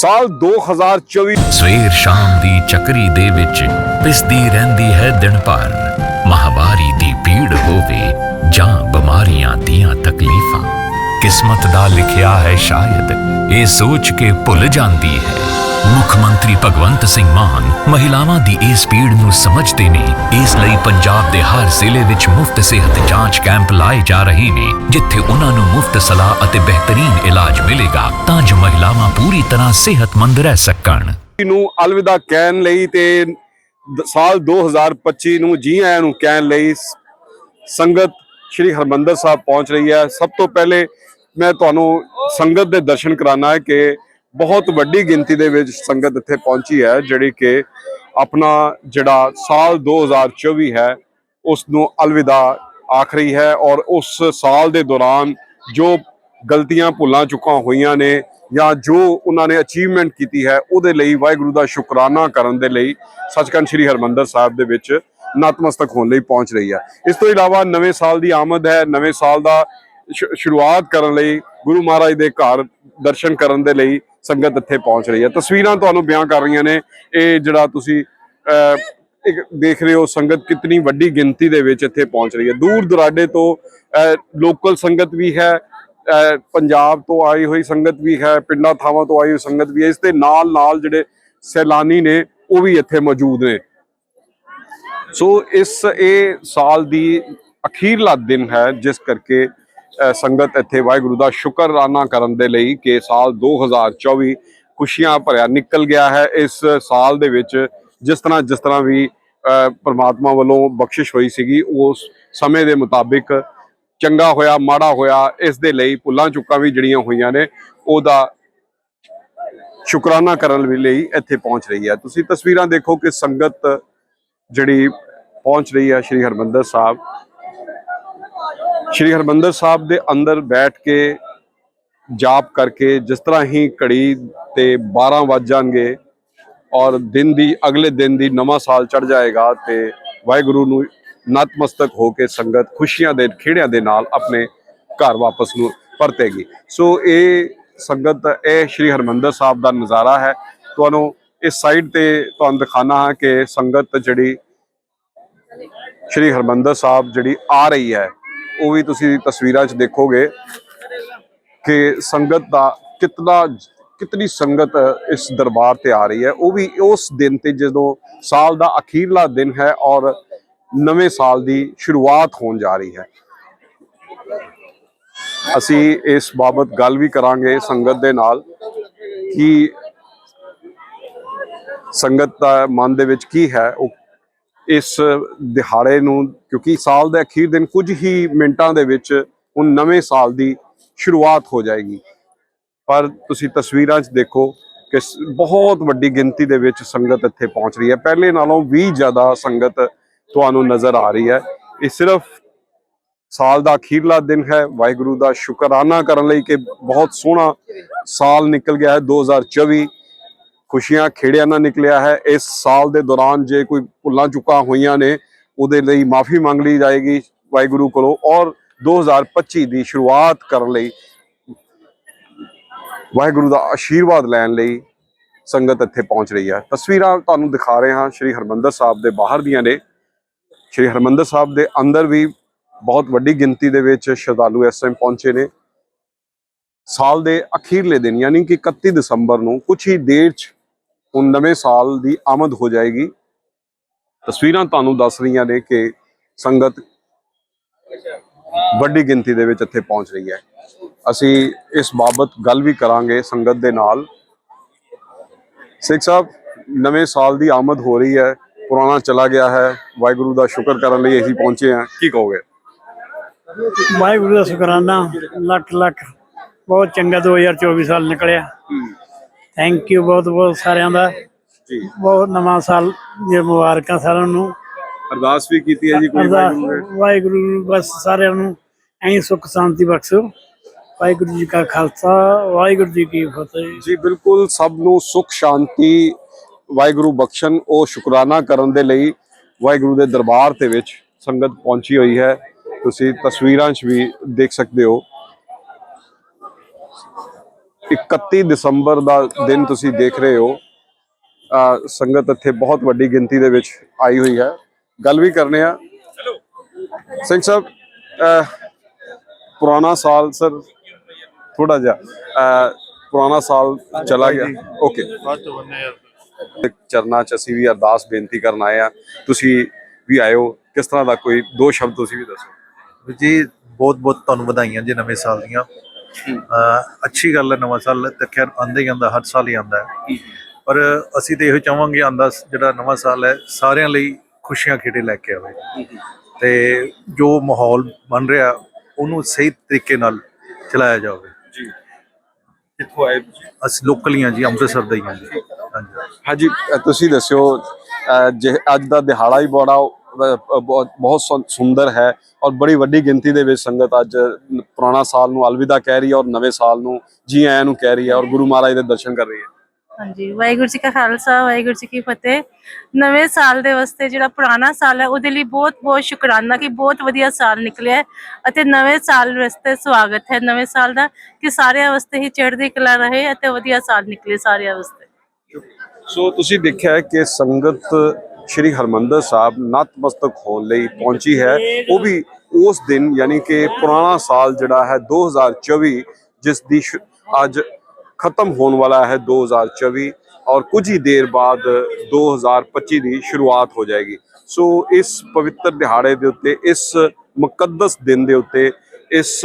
ਸਾਲ 2024 ਸਵੇਰ ਸ਼ਾਮ ਦੀ ਚੱਕਰੀ ਦੇ ਵਿੱਚ ਪਿਸਦੀ ਰਹਿੰਦੀ ਹੈ ਦਿਨ ਭਰ। ਮਹਾਵਾਰੀ ਦੀ ਭੀੜ ਹੋਵੇ ਜਾਂ ਬਿਮਾਰੀਆਂ ਦੀਆਂ ਤਕਲੀਫਾਂ। ਕਿਸਮਤ ਦਾ ਲਿਖਿਆ ਹੈ ਸ਼ਾਇਦ, ਇਹ ਸੋਚ ਕੇ ਭੁੱਲ ਜਾਂਦੀ ਹੈ। ਮੁੱਖ ਮੰਤਰੀ ਭਗਵੰਤ ਸਿੰਘ ਮਾਨ ਮਹਿਲਾਵਾਂ ਦੀ ਇਸ ਪੀੜ ਨੂੰ ਸਮਝਦੇ ਨੇ। ਇਸ ਲਈ ਪੰਜਾਬ ਦੇ ਹਰ ਜ਼ਿਲ੍ਹੇ ਵਿੱਚ ਮੁਫਤ ਸਿਹਤ ਜਾਂਚ ਕੈਂਪ ਲਾਏ ਜਾ ਰਹੇ ਨੇ, ਜਿੱਥੇ ਉਹਨਾਂ ਨੂੰ ਮੁਫਤ ਸਲਾਹ ਅਤੇ ਬਿਹਤਰੀਨ ਇਲਾਜ ਮਿਲੇਗਾ ਤਾਂ ਜੋ ਮਹਿਲਾਵਾਂ ਪੂਰੀ ਤਰ੍ਹਾਂ ਸਿਹਤਮੰਦ ਰਹਿ ਸਕਣ। ਨੂੰ ਅਲਵਿਦਾ ਕਹਿਣ ਲਈ ਤੇ ਸਾਲ 2025 ਨੂੰ ਜੀ ਆਇਆਂ ਨੂੰ ਕਹਿਣ ਲਈ ਸੰਗਤ ਸ੍ਰੀ ਹਰਮੰਦਰ ਸਾਹਿਬ ਪਹੁੰਚ ਰਹੀ ਹੈ। ਸਭ ਤੋਂ ਪਹਿਲੇ ਮੈਂ ਤੁਹਾਨੂੰ ਸੰਗਤ ਦੇ ਦਰਸ਼ਨ ਕਰਾਣਾ ਹੈ ਕਿ ਬਹੁਤ ਵੱਡੀ ਗਿਣਤੀ ਦੇ ਵਿੱਚ ਸੰਗਤ ਇੱਥੇ ਪਹੁੰਚੀ ਹੈ, ਜਿਹੜੀ ਕਿ ਆਪਣਾ ਜਿਹੜਾ ਸਾਲ 2024 ਹੈ ਉਸ ਨੂੰ ਅਲਵਿਦਾ ਆਖ ਰਹੀ ਹੈ ਔਰ ਉਸ ਸਾਲ ਦੇ ਦੌਰਾਨ ਜੋ ਗਲਤੀਆਂ ਭੁੱਲਾਂ ਚੁੱਕਾਂ ਹੋਈਆਂ ਨੇ ਜਾਂ ਜੋ ਉਹਨਾਂ ਨੇ ਅਚੀਵਮੈਂਟ ਕੀਤੀ ਹੈ, ਉਹਦੇ ਲਈ ਵਾਹਿਗੁਰੂ ਦਾ ਸ਼ੁਕਰਾਨਾ ਕਰਨ ਦੇ ਲਈ ਸੱਚਖੰਡ ਸ੍ਰੀ ਹਰਮੰਦਰ ਸਾਹਿਬ ਦੇ ਵਿੱਚ ਨਤਮਸਤਕ ਹੋਣ ਲਈ ਪਹੁੰਚ ਰਹੀ ਹੈ। ਇਸ ਤੋਂ ਇਲਾਵਾ ਨਵੇਂ ਸਾਲ ਦੀ ਆਮਦ ਹੈ, ਨਵੇਂ ਸਾਲ ਦਾ ਸ਼ੁ- ਸ਼ੁਰੂਆਤ ਕਰਨ ਲਈ ਗੁਰੂ ਮਹਾਰਾਜ ਦੇ ਘਰ ਦਰਸ਼ਨ ਕਰਨ ਦੇ ਲਈ ਸੰਗਤ ਇੱਥੇ ਪਹੁੰਚ ਰਹੀ ਹੈ। ਤਸਵੀਰਾਂ ਤੁਹਾਨੂੰ ਬਿਆਨ ਕਰ ਰਹੀਆਂ ਨੇ। ਇਹ ਜਿਹੜਾ ਤੁਸੀਂ ਅਹ, ਇੱਕ ਦੇਖ ਰਹੇ ਹੋ ਸੰਗਤ ਕਿਤਨੀ ਵੱਡੀ ਗਿਣਤੀ ਦੇ ਵਿੱਚ ਇੱਥੇ ਪਹੁੰਚ ਰਹੀ ਹੈ। ਦੂਰ ਦੁਰਾਡੇ ਤੋਂ ਲੋਕਲ ਸੰਗਤ ਵੀ ਹੈ ਪੰਜਾਬ ਤੋਂ ਆਈ ਹੋਈ ਸੰਗਤ ਵੀ ਹੈ ਪਿੰਡਾਂ ਥਾਵਾਂ ਤੋਂ ਆਈ ਹੋਈ ਸੰਗਤ ਵੀ ਹੈ। ਇਸ ਦੇ ਨਾਲ ਨਾਲ ਜਿਹੜੇ ਸੈਲਾਨੀ ਨੇ ਉਹ ਵੀ ਇੱਥੇ ਮੌਜੂਦ ਨੇ। ਸੋ ਇਸ ਇਹ ਸਾਲ ਦੀ ਅਖੀਰਲਾ ਦਿਨ ਹੈ ਜਿਸ ਕਰਕੇ ਸੰਗਤ ਇੱਥੇ ਵਾਹਿਗੁਰੂ ਦਾ ਸ਼ੁਕਰਾਨਾ ਕਰਨ ਦੇ ਲਈ ਕਿ ਸਾਲ 2024 ਖੁਸ਼ੀਆਂ ਭਰਿਆ ਨਿਕਲ ਗਿਆ ਹੈ। ਇਸ ਸਾਲ ਦੇ ਵਿੱਚ ਜਿਸ ਤਰ੍ਹਾਂ ਜਿਸ ਤਰ੍ਹਾਂ ਵੀ ਅਹ, ਪ੍ਰਮਾਤਮਾ ਵੱਲੋਂ ਬਖਸ਼ਿਸ਼ ਹੋਈ ਸੀਗੀ ਉਸ ਸਮੇਂ ਦੇ ਮੁਤਾਬਿਕ ਚੰਗਾ ਹੋਇਆ ਮਾੜਾ ਹੋਇਆ ਇਸ ਦੇ ਲਈ ਭੁੱਲਾਂ ਚੁੱਕਾਂ ਵੀ ਜਿਹੜੀਆਂ ਹੋਈਆਂ ਨੇ। ਉਹਦਾ ਸ਼ੁਕਰਾਨਾ ਕਰਨ ਵੀ ਲਈ ਇੱਥੇ ਪਹੁੰਚ ਰਹੀ ਹੈ। ਤੁਸੀਂ ਤਸਵੀਰਾਂ ਦੇਖੋ ਕਿ ਸੰਗਤ ਜਿਹੜੀ ਪਹੁੰਚ ਰਹੀ ਹੈ ਸ਼੍ਰੀ ਹਰਮੰਦਰ ਸਾਹਿਬ ਸ਼੍ਰੀ ਹਰਮੰਦਰ ਸਾਹਿਬ ਦੇ ਅੰਦਰ ਬੈਠ ਕੇ ਜਾਪ ਕਰਕੇ ਜਿਸ ਤਰ੍ਹਾਂ ਹੀ ਘੜੀ ਤੇ 12 ਵੱਜ ਜਾਣਗੇ ਔਰ ਦਿਨ ਦੀ, ਅਗਲੇ ਦਿਨ ਦੀ ਨਵਾਂ ਸਾਲ ਚੜ ਜਾਏਗਾ ਤੇ ਵਾਹਿਗੁਰੂ ਨੂੰ ਨਤਮਸਤਕ ਹੋ ਕੇ ਸੰਗਤ ਖੁਸ਼ੀਆਂ ਦੇ, ਖੇੜਿਆਂ ਦੇ ਨਾਲ ਆਪਣੇ ਘਰ ਵਾਪਸ ਨੂੰ ਪਰਤੇਗੀ। ਸੋ ਇਹ ਸੰਗਤ, ਇਹ ਸ਼੍ਰੀ ਹਰਮੰਦਰ ਸਾਹਿਬ ਦਾ ਨਜ਼ਾਰਾ ਹੈ। ਤੁਹਾਨੂੰ ਇਸ ਸਾਈਡ ਤੇ ਤੁਹਾਨੂੰ ਦਿਖਾਣਾ ਹੈ ਕਿ ਸੰਗਤ ਜਿਹੜੀ ਸ਼੍ਰੀ ਹਰਮੰਦਰ ਸਾਹਿਬ ਜਿਹੜੀ ਆ ਰਹੀ ਹੈ ਉਹ ਵੀ ਤੁਸੀਂ ਤਸਵੀਰਾਂ 'ਚ ਦੇਖੋਗੇ ਕਿ ਸੰਗਤ ਦਾ ਕਿਤਨਾ, ਕਿਤਨੀ ਸੰਗਤ ਇਸ ਦਰਬਾਰ ਤੇ ਆ ਰਹੀ ਹੈ। ਉਹ ਵੀ ਉਸ ਦਿਨ ਤੇ ਜਦੋਂ ਸਾਲ ਦਾ ਅਖੀਰਲਾ ਦਿਨ ਹੈ ਔਰ ਨਵੇਂ ਸਾਲ ਦੀ ਸ਼ੁਰੂਆਤ ਹੋਣ ਜਾ ਰਹੀ ਹੈ। ਅਸੀਂ ਇਸ ਬਾਬਤ ਗੱਲ ਵੀ ਕਰਾਂਗੇ ਸੰਗਤ ਦੇ ਨਾਲ ਕਿ ਸੰਗਤ ਦਾ ਮਨ ਦੇ ਵਿੱਚ ਕੀ ਹੈ, ਉਹ ਇਸ ਦਿਹਾੜੇ ਨੂੰ, ਕਿਉਂਕਿ ਸਾਲ ਦੇ ਅਖੀਰ ਦਿਨ ਕੁਝ ਹੀ ਮਿੰਟਾਂ ਦੇ ਵਿੱਚ ਹੁਣ ਨਵੇਂ ਸਾਲ ਦੀ ਸ਼ੁਰੂਆਤ ਹੋ ਜਾਏਗੀ। ਪਰ ਤੁਸੀਂ ਤਸਵੀਰਾਂ 'ਚ ਦੇਖੋ ਕਿ ਬਹੁਤ ਵੱਡੀ ਗਿਣਤੀ ਦੇ ਵਿੱਚ ਸੰਗਤ ਇੱਥੇ ਪਹੁੰਚ ਰਹੀ ਹੈ। ਪਹਿਲੇ ਨਾਲੋਂ ਵੀ ਜ਼ਿਆਦਾ ਸੰਗਤ ਤੁਹਾਨੂੰ ਨਜ਼ਰ ਆ ਰਹੀ ਹੈ। ਇਹ ਸਿਰਫ ਸਾਲ ਦਾ ਅਖੀਰਲਾ ਦਿਨ ਹੈ। ਵਾਹਿਗੁਰੂ ਦਾ ਸ਼ੁਕਰਾਨਾ ਕਰਨ ਲਈ ਕਿ ਬਹੁਤ ਸੋਹਣਾ ਸਾਲ ਨਿਕਲ ਗਿਆ ਹੈ। 2024 ਖੁਸ਼ੀਆਂ ਖੇੜਿਆਂ ਨਾਲ ਨਿਕਲਿਆ ਹੈ। ਇਸ ਸਾਲ ਦੇ ਦੌਰਾਨ ਜੇ ਕੋਈ ਭੁੱਲਾਂ ਚੁੱਕਾਂ ਹੋਈਆਂ ਨੇ, ਉਹਦੇ ਲਈ ਮਾਫੀ ਮੰਗ ਲਈ ਜਾਏਗੀ ਵਾਹਿਗੁਰੂ ਕੋਲੋਂ ਔਰ 2025 ਦੀ ਸ਼ੁਰੂਆਤ ਕਰਨ ਲਈ ਵਾਹਿਗੁਰੂ ਦਾ ਆਸ਼ੀਰਵਾਦ ਲੈਣ ਲਈ ਸੰਗਤ ਇੱਥੇ ਪਹੁੰਚ ਰਹੀ ਹੈ। ਤਸਵੀਰਾਂ ਤੁਹਾਨੂੰ ਦਿਖਾ ਰਹੇ ਹਾਂ ਸ਼੍ਰੀ ਹਰਮੰਦਰ ਸਾਹਿਬ ਦੇ ਬਾਹਰ ਦੀਆਂ ਨੇ। ਸ਼੍ਰੀ ਹਰਮੰਦਰ ਸਾਹਿਬ ਦੇ ਅੰਦਰ ਵੀ ਬਹੁਤ ਵੱਡੀ ਗਿਣਤੀ ਦੇ ਵਿੱਚ ਸ਼ਰਧਾਲੂ ਇਸ ਟਾਈਮ ਪਹੁੰਚੇ ਨੇ। ਸਾਲ ਦੇ ਅਖੀਰਲੇ ਦਿਨ, ਯਾਨੀ ਕਿ 31 ਦਸੰਬਰ ਨੂੰ ਕੁਝ ਹੀ ਦੇਰ 'ਚ ਹੁਣ ਨਵੇਂ ਸਾਲ ਦੀ ਆਮਦ ਹੋ ਜਾਏਗੀ। ਤਸਵੀਰਾਂ ਤੁਹਾਨੂੰ ਦੱਸ ਰਹੀਆਂ ਨੇ ਕਿ ਸੰਗਤ ਵੱਡੀ ਗਿਣਤੀ ਦੇ ਵਿੱਚ ਇੱਥੇ ਪਹੁੰਚ ਰਹੀ ਹੈ। ਅਸੀਂ ਇਸ ਬਾਬਤ ਗੱਲ ਵੀ ਕਰਾਂਗੇ ਸੰਗਤ ਦੇ ਨਾਲ। ਸਿੱਖ ਸਾਹਿਬ ਨਵੇਂ ਸਾਲ ਦੀ ਆਮਦ ਹੋ ਰਹੀ ਹੈ ਪੁਰਾਣਾ ਚਲਾ ਗਿਆ ਹੈ। ਵਾਹਿਗੁਰੂ ਦਾ ਸ਼ੁਕਰ ਕਰਨ ਲਈ ਅਸੀਂ ਪਹੁੰਚੇ ਹਾਂ। ਕੀ ਕਹੋਗੇ? ਵਾਹਿਗੁਰੂ ਦਾ ਸ਼ੁਕਰਾਨਾ। ਲੱਖ ਲੱਖ ਬਹੁਤ ਚੰਗਾ 2024 ਸਾਲ ਨਿਕਲਿਆ। ਥੈਂਕ ਯੂ ਬਹੁਤ ਬਹੁਤ ਸਾਰਿਆਂ ਦਾ। ਜੀ। ਬਹੁਤ ਨਵਾਂ ਸਾਲ ਦੀਆਂ ਮੁਬਾਰਕਾਂ ਸਾਰਿਆਂ ਨੂੰ। ਅਰਦਾਸ ਵੀ ਕੀਤੀ ਹੈ ਜੀ ਕੋਈ ਅਰਦਾਸ ਵਾਹਿਗੁਰੂ ਨੇ? ਬਸ ਸਾਰਿਆਂ ਨੂੰ ਐਂ ਸੁੱਖ ਸ਼ਾਂਤੀ ਬਖਸ਼ੋ। ਵਾਹਿਗੁਰੂ ਜੀ ਕਾ ਖਾਲਸਾ ਵਾਹਿਗੁਰੂ ਜੀ ਕੀ ਫਤਿਹ। ਜੀ ਬਿਲਕੁਲ ਸਭ ਨੂੰ ਸੁਖ ਸ਼ਾਂਤੀ ਵਾਹਿਗੁਰੂ ਬਖਸ਼ਣ। ਉਹ ਸ਼ੁਕਰਾਨਾ ਕਰਨ ਦੇ ਲਈ ਵਾਹਿਗੁਰੂ ਦੇ ਦਰਬਾਰ ਦੇ ਵਿੱਚ ਸੰਗਤ ਪਹੁੰਚੀ ਹੋਈ ਹੈ। ਤੁਸੀਂ ਤਸਵੀਰਾਂ 'ਚ ਵੀ ਦੇਖ ਸਕਦੇ ਹੋ। 31 ਦਸੰਬਰ ਦਾ ਦਿਨ ਤੁਸੀਂ ਦੇਖ ਰਹੇ ਹੋ। ਸੰਗਤ ਇੱਥੇ ਬਹੁਤ ਵੱਡੀ ਗਿਣਤੀ ਦੇ ਵਿੱਚ ਆਈ ਹੋਈ ਹੈ। ਗੱਲ ਵੀ ਕਰਨੇ ਆ। ਸਿੰਘ ਸਾਹਿਬ ਪੁਰਾਣਾ ਸਾਲ ਸਰ ਥੋੜਾ ਜਿਹਾ ਪੁਰਾਣਾ ਸਾਲ ਚਲਾ ਗਿਆ। ਓਕੇ। ਚਰਨਾਂ ਚ ਅਸੀਂ ਵੀ ਅਰਦਾਸ, ਬੇਨਤੀ ਕਰਨ ਆਏ ਆ। ਤੁਸੀਂ ਵੀ ਆਇਓ। ਕਿਸ ਤਰ੍ਹਾਂ ਦਾ ਕੋਈ ਦੋ ਸ਼ਬਦ ਤੁਸੀਂ ਵੀ ਦੱਸੋ। ਜੀ ਬਹੁਤ ਬਹੁਤ ਤੁਹਾਨੂੰ ਵਧਾਈਆਂ ਜੀ ਨਵੇਂ ਸਾਲ ਦੀਆਂ। ਅੱਛੀ ਗੱਲ ਹੈ ਨਵਾਂ ਸਾਲ ਤੇ ਖੈਰ ਆਉਂਦਾ ਹੀ ਆਉਂਦਾ ਹਰ ਸਾਲ ਹੀ ਆਉਂਦਾ ਹੈ। ਪਰ ਅਸੀਂ ਤੇ ਇਹੋ ਚਾਹਾਂਗੇ ਆਉਂਦਾ ਸ- ਜਿਹੜਾ ਨਵਾਂ ਸਾਲ ਹੈ ਸਾਰਿਆਂ ਲਈ ਖੁਸ਼ੀਆਂ ਖੇੜੇ ਲੈ ਕੇ ਆਵੇ। ਤੇ ਜੋ ਮਾਹੌਲ ਬਣ ਰਿਹਾ ਉਹਨੂੰ ਸਹੀ ਤਰੀਕੇ ਨਾਲ ਚਲਾਇਆ ਜਾਵੇ। ਜੀ। ਕਿੱਥੋਂ ਆਏ ਤੁਸੀਂ? ਅਸੀਂ ਲੋਕਲ ਹੀ ਹਾਂ ਜੀ ਅੰਮ੍ਰਿਤਸਰ ਦੇ ਹੀ ਹਾਂ ਜੀ। ਹਾਂਜੀ। ਹਾਂਜੀ ਤੁਸੀਂ ਦੱਸਿਓ ਅ, ਜੇ ਅੱਜ ਦਾ ਦਿਹਾੜਾ ਹੀ ਬੜਾ ਬਹੁਤ ਸੁੰਦਰ ਹੈ ਔਰ ਬੜੀ ਵੱਡੀ ਗਿਣਤੀ ਦੇ ਵਿੱਚ ਸੰਗਤ ਅੱਜ ਪੁਰਾਣਾ ਸਾਲ ਨੂੰ ਅਲਵਿਦਾ ਕਹਿ ਰਹੀ ਹੈ ਔਰ ਨਵੇਂ ਸਾਲ ਨੂੰ ਜੀ ਆਇਆਂ ਨੂੰ ਕਹਿ ਰਹੀ ਹੈ ਔਰ ਗੁਰੂ ਮਹਾਰਾਜ ਦੇ ਦਰਸ਼ਨ ਕਰ ਰਹੀ ਹੈ। ਹਾਂਜੀ ਵਾਹਿਗੁਰੂ ਜੀ ਕਾ ਖਾਲਸਾ ਵਾਹਿਗੁਰੂ ਜੀ ਕੀ ਫਤਿਹ। ਨਵੇਂ ਸਾਲ ਦੇ ਵਾਸਤੇ ਜਿਹੜਾ ਪੁਰਾਣਾ ਸਾਲ ਹੈ ਉਹਦੇ ਲਈ ਬਹੁਤ ਬਹੁਤ ਸ਼ੁਕਰਾਨਾ ਕਿ ਬਹੁਤ ਵਧੀਆ ਸਾਲ ਨਿਕਲਿਆ ਹੈ ਅਤੇ ਨਵੇਂ ਸਾਲ ਵਾਸਤੇ ਸਵਾਗਤ ਹੈ। ਨਵੇਂ ਸਾਲ ਦਾ ਕਿ ਸਾਰਿਆਂ ਵਾਸਤੇ ਹੀ ਚੜ੍ਹਦੀ ਕਲਾ ਰਹੇ ਅਤੇ ਵਧੀਆ ਸਾਲ ਨਿਕਲੇ ਸਾਰਿਆਂ ਵਾਸਤੇ। ਸੋ ਤੁਸੀਂ ਦੇਖਿਆ ਕਿ ਸੰਗਤ ਸ਼੍ਰੀ ਹਰਮੰਦਰ ਸਾਹਿਬ ਨਤਮਸਤਕ ਹੋਣ ਲਈ ਪਹੁੰਚੀ ਹੈ। ਉਹ ਵੀ ਉਸ ਦਿਨ ਯਾਨੀ ਕਿ ਪੁਰਾਣਾ ਸਾਲ ਜਿਹੜਾ ਹੈ 2024 ਜਿਸ ਦੀ ਸ਼ੁ- ਅੱਜ ਖਤਮ ਹੋਣ ਵਾਲਾ ਹੈ 2024 ਔਰ ਕੁਝ ਹੀ ਦੇਰ ਬਾਅਦ 2025 ਦੀ ਸ਼ੁਰੂਆਤ ਹੋ ਜਾਏਗੀ। ਸੋ ਇਸ ਪਵਿੱਤਰ ਦਿਹਾੜੇ ਦੇ ਉੱਤੇ, ਇਸ ਮੁਕੱਦਸ ਦਿਨ ਦੇ ਉੱਤੇ, ਇਸ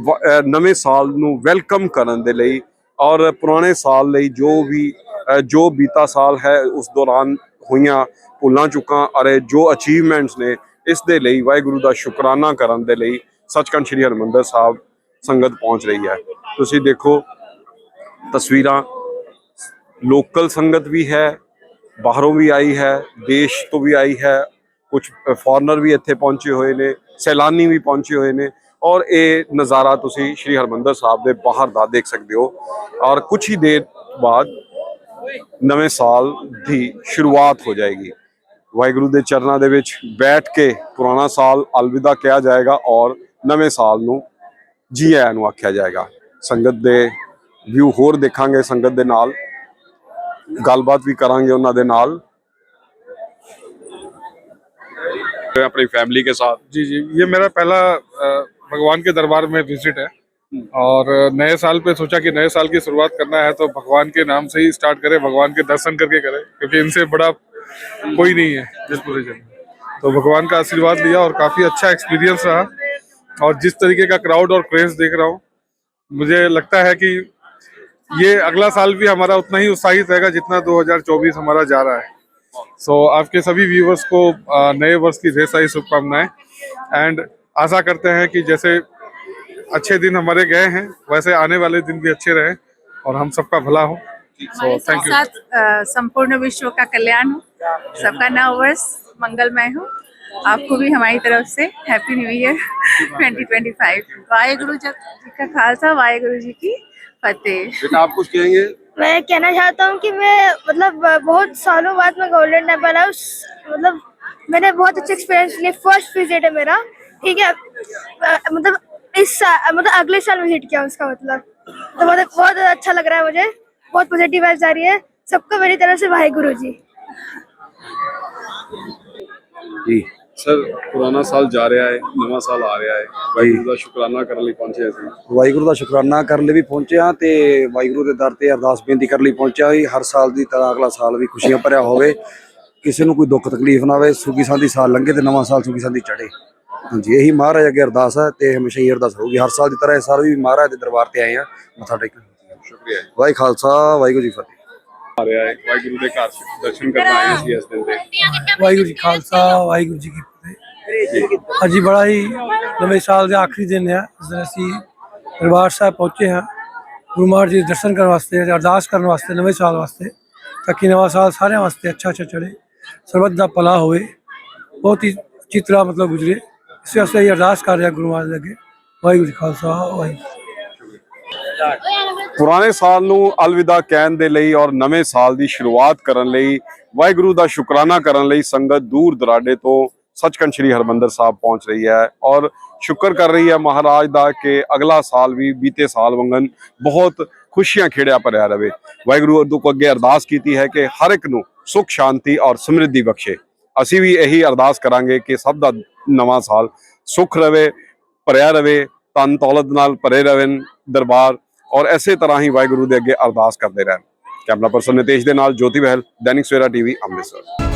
ਵ- ਨਵੇਂ ਸਾਲ ਨੂੰ ਵੈਲਕਮ ਕਰਨ ਦੇ ਲਈ ਔਰ ਪੁਰਾਣੇ ਸਾਲ ਲਈ ਜੋ ਵੀ ਜੋ ਬੀਤਾ ਸਾਲ ਹੈ, ਉਸ ਦੌਰਾਨ ਹੋਈਆਂ ਭੁੱਲਾਂ ਚੁੱਕਾਂ ਅਰੇ ਜੋ ਅਚੀਵਮੈਂਟਸ ਨੇ, ਇਸ ਦੇ ਲਈ ਵਾਹਿਗੁਰੂ ਦਾ ਸ਼ੁਕਰਾਨਾ ਕਰਨ ਦੇ ਲਈ ਸੱਚਖੰਡ ਸ੍ਰੀ ਹਰਿਮੰਦਰ ਸਾਹਿਬ ਸੰਗਤ ਪਹੁੰਚ ਰਹੀ ਹੈ। ਤੁਸੀਂ ਦੇਖੋ, ਤਸਵੀਰਾਂ ਲੋਕਲ ਸੰਗਤ ਵੀ ਹੈ, ਬਾਹਰੋਂ ਵੀ ਆਈ ਹੈ, ਦੇਸ਼ ਤੋਂ ਵੀ ਆਈ ਹੈ ਕੁਝ ਫੋਰਨਰ ਵੀ ਇੱਥੇ ਪਹੁੰਚੇ ਹੋਏ ਨੇ, ਸੈਲਾਨੀ ਵੀ ਪਹੁੰਚੇ ਹੋਏ ਨੇ ਔਰ ਇਹ ਨਜ਼ਾਰਾ ਤੁਸੀਂ ਸ਼੍ਰੀ ਹਰਮੰਦਰ ਸਾਹਿਬ ਦੇ ਬਾਹਰ ਦਾ ਦੇਖ ਸਕਦੇ ਹੋ। ਔਰ ਕੁਝ ਹੀ ਦੇਰ ਬਾਅਦ ਨਵੇਂ ਸਾਲ ਦੀ ਸ਼ੁਰੂਆਤ ਹੋ ਜਾਏਗੀ ਵਾਹਿਗੁਰੂ ਦੇ ਚਰਨਾਂ ਦੇ ਵਿੱਚ ਬੈਠ ਕੇ ਪੁਰਾਣਾ ਸਾਲ ਅਲਵਿਦਾ ਕਿਹਾ ਜਾਏਗਾ ਔਰ ਨਵੇਂ ਸਾਲ ਨੂੰ ਜੀ ਆਇਆਂ ਨੂੰ ਆਖਿਆ ਜਾਏਗਾ ਸੰਗਤ ਦੇ ਵਿਊ ਹੋਰ ਦੇਖਾਂਗੇ ਸੰਗਤ ਦੇ ਨਾਲ ਗੱਲਬਾਤ ਵੀ ਕਰਾਂਗੇ ਉਹਨਾਂ ਦੇ ਨਾਲ अपनी फैमिली के साथ जी जी ये मेरा पहला अ, भगवान के दरबार में विजिट है और नए साल पे सोचा कि नए साल की शुरुआत करना है तो भगवान के नाम से ही स्टार्ट करें भगवान के दर्शन करके करें क्योंकि इनसे बड़ा कोई नहीं है जिस पूरे जन। तो भगवान का आशीर्वाद लिया और काफ़ी अच्छा एक्सपीरियंस रहा। और जिस तरीके का क्राउड और क्रेज देख रहा हूँ मुझे लगता है कि ये अगला साल भी हमारा उतना ही उत्साहित रहेगा जितना 2024 हमारा जा रहा है। सो so, आपके सभी व्यूवर्स को नए वर्ष की ढेर सारी शुभकामनाएँ। एंड आशा करते हैं कि जैसे अच्छे दिन हमारे गए हैं। वैसे आने वाले दिन भी अच्छे रहे और हम सबका भला हो। सो थैंक यू साथ संपूर्ण विश्व का कल्याण हो। सबका नव वर्ष मंगलमय हो। आपको भी हमारी तरफ़ से happy new year 2025 Waheguru ji का खालसा वाहेगुरु जी की फतेह। बेटा आप कुछ कहेंगे? मैं कहना चाहता हूँ कि मैं मतलब बहुत सालों बाद मैं गोल्डन टेंपल हाउस मतलब मैंने बहुत अच्छा एक्सपीरियंस लिया फ़र्स्ट विज़िट है मेरा। ठीक है? मतलब इस साल मतलब अगले साल विजिट किया उसका मतलब तो बहुत बहुत अच्छा लग रहा है मुझे बहुत पॉजिटिव वाइब्स आ रही है सबको मेरी तरफ से वाहेगुरु जी ਜੀ ਸਰ ਪੁਰਾਣਾ ਸਾਲ ਜਾ ਰਿਹਾ ਹੈ ਨਵਾਂ ਸਾਲ ਆ ਰਿਹਾ ਹੈ ਵਾਹਿਗੁਰੂ ਦਾ ਸ਼ੁਕਰਾਨਾ ਕਰਨ ਲਈ ਪਹੁੰਚੇ ਅਸੀਂ ਵਾਹਿਗੁਰੂ ਦਾ ਸ਼ੁਕਰਾਨਾ ਕਰਨ ਲਈ ਵੀ ਪਹੁੰਚੇ ਹਾਂ ਤੇ ਵਾਹਿਗੁਰੂ ਦੇ ਦਰ ਤੇ ਅਰਦਾਸ ਬੇਨਤੀ ਕਰਨ ਲਈ ਪਹੁੰਚਿਆ ਵੀ ਹਰ ਸਾਲ ਦੀ ਤਰ੍ਹਾਂ ਅਗਲਾ ਸਾਲ ਵੀ ਖੁਸ਼ੀਆਂ ਭਰਿਆ ਹੋਵੇ ਕਿਸੇ ਨੂੰ ਕੋਈ ਦੁੱਖ ਤਕਲੀਫ ਨਾ ਆਵੇ ਸੁਖੀ ਸਾਂਦੀ ਸਾਲ ਲੰਘੇ ਤੇ ਨਵਾਂ ਸਾਲ ਸੁਖੀ ਸਾਂਦੀ ਚੜੇ ਹਾਂਜੀ ਇਹੀ ਮਹਾਰਾਜ ਅੱਗੇ ਅਰਦਾਸ ਹੈ ਤੇ ਹਮੇਸ਼ਾ ਹੀ ਅਰਦਾਸ ਹੋਊਗੀ ਹਰ ਸਾਲ ਦੀ ਤਰ੍ਹਾਂ ਇਸ ਸਾਲ ਵੀ ਮਹਾਰਾਜ ਦੇ ਦਰਬਾਰ ਤੇ ਆਏ ਹਾਂ। ਮੱਥਾ ਟੇਕਣ। ਸ਼ੁਕਰੀਆ ਜੀ। ਵਾਹਿ ਖਾਲਸਾ ਵਾਹਿਗੁਰੂ ਜੀ ਫਤਿਹ। ਆ ਰਿਹਾ ਹੈ। ਵਾਹਿਗੁਰੂ ਦੇ ਘਰ ਦਰਸ਼ਨ ਕਰਨ ਆਏ ਸੀ ਇਸ ਦਿਨ ਤੇ ਵਾਹਿਗੁਰੂ ਜੀ ਖਾਲਸਾ ਵਾਹਿਗੁਰੂ ਜੀ ਕੀ ਫਤਿਹ। ਅੱਜ ਬੜਾ ਹੀ ਨਵੇਂ ਸਾਲ ਦੇ ਆਖਰੀ ਦਿਨ ਹੈ ਦਿਨ ਅਸੀਂ ਦਰਬਾਰ ਸਾਹਿਬ ਪਹੁੰਚੇ ਹਾਂ। ਗੁਰੂ ਮਹਾਰਾਜ ਜੀ ਦੇ ਦਰਸ਼ਨ ਕਰਨ ਵਾਸਤੇ ਤੇ ਅਰਦਾਸ ਕਰਨ ਵਾਸਤੇ ਨਵੇਂ ਸਾਲ ਵਾਸਤੇ ਤਾਂ ਕਿ ਨਵਾਂ ਸਾਲ ਸਾਰਿਆਂ ਵਾਸਤੇ ਅੱਛਾ ਅੱਛਾ ਚੜੇ ਸਰਬੱਤ ਦਾ ਭਲਾ ਹੋਵੇ। ਬਹੁਤ ਹੀ ਤਰ੍ਹਾਂ ਮਤਲਬ ਗੁਜ਼ਰੇ। ਇਸ ਵਾਸਤੇ ਅਸੀਂ ਅਰਦਾਸ ਕਰ ਰਹੇ ਹਾਂ ਗੁਰੂ ਦੇ ਅੱਗੇ। ਵਾਹਿਗੁਰੂ ਜੀ ਖਾਲਸਾ, ਵਾਹਿਗੁਰੂ ਪੁਰਾਣੇ ਸਾਲ ਨੂੰ ਅਲਵਿਦਾ ਕਹਿਣ ਦੇ ਲਈ ਔਰ ਨਵੇਂ ਸਾਲ ਦੀ ਸ਼ੁਰੂਆਤ ਕਰਨ ਲਈ, ਵਾਹਿਗੁਰੂ ਦਾ ਸ਼ੁਕਰਾਨਾ ਕਰਨ ਲਈ ਸੰਗਤ ਦੂਰ ਦਰਾਡੇ ਤੋਂ ਸੱਚਖੰਡ ਸ੍ਰੀ ਹਰਮੰਦਰ ਸਾਹਿਬ ਪਹੁੰਚ ਰਹੀ ਹੈ ਔਰ ਸ਼ੁਕਰ ਕਰ ਰਹੀ ਹੈ ਮਹਾਰਾਜ ਦਾ ਕਿ ਅਗਲਾ ਸਾਲ ਵੀ, ਬੀਤੇ ਸਾਲ ਵਾਂਗਨ ਬਹੁਤ ਖੁਸ਼ੀਆਂ ਖੇੜਿਆ ਭਰਿਆ ਰਵੇ ਵਾਹਿਗੁਰੂ ਅੱਗੋਂ ਅੱਗੇ ਅਰਦਾਸ ਕੀਤੀ ਹੈ ਕਿ ਹਰ ਇੱਕ ਨੂੰ ਸੁਖ, ਸ਼ਾਂਤੀ ਔਰ ਸਮਰਿੱਧੀ ਬਖਸ਼ੇ। ਅਸੀਂ ਵੀ ਇਹੀ ਅਰਦਾਸ ਕਰਾਂਗੇ ਕਿ ਸਭ ਦਾ ਨਵਾਂ ਸਾਲ ਸੁਖ ਰਵੇ, ਭਰਿਆ ਰਵੇ ਤਨ ਦੌਲਤ ਨਾਲ ਭਰੇ ਰਵੇ ਦਰਬਾਰ ਔਰ ਐਸੇ ਤਰ੍ਹਾਂ ਹੀ ਵਾਹਿਗੁਰੂ ਦੇ ਅੱਗੇ ਅਰਦਾਸ ਕਰਦੇ ਰਹਿਣ। ਕੈਮਰਾ ਪਰਸਨ ਨਿਤੇਸ਼ ਦੇ ਨਾਲ ਜੋਤੀ ਬਹਿਲ, ਦੈਨਿਕ ਸਵੇਰਾ ਟੀਵੀ ਅੰਮ੍ਰਿਤਸਰ।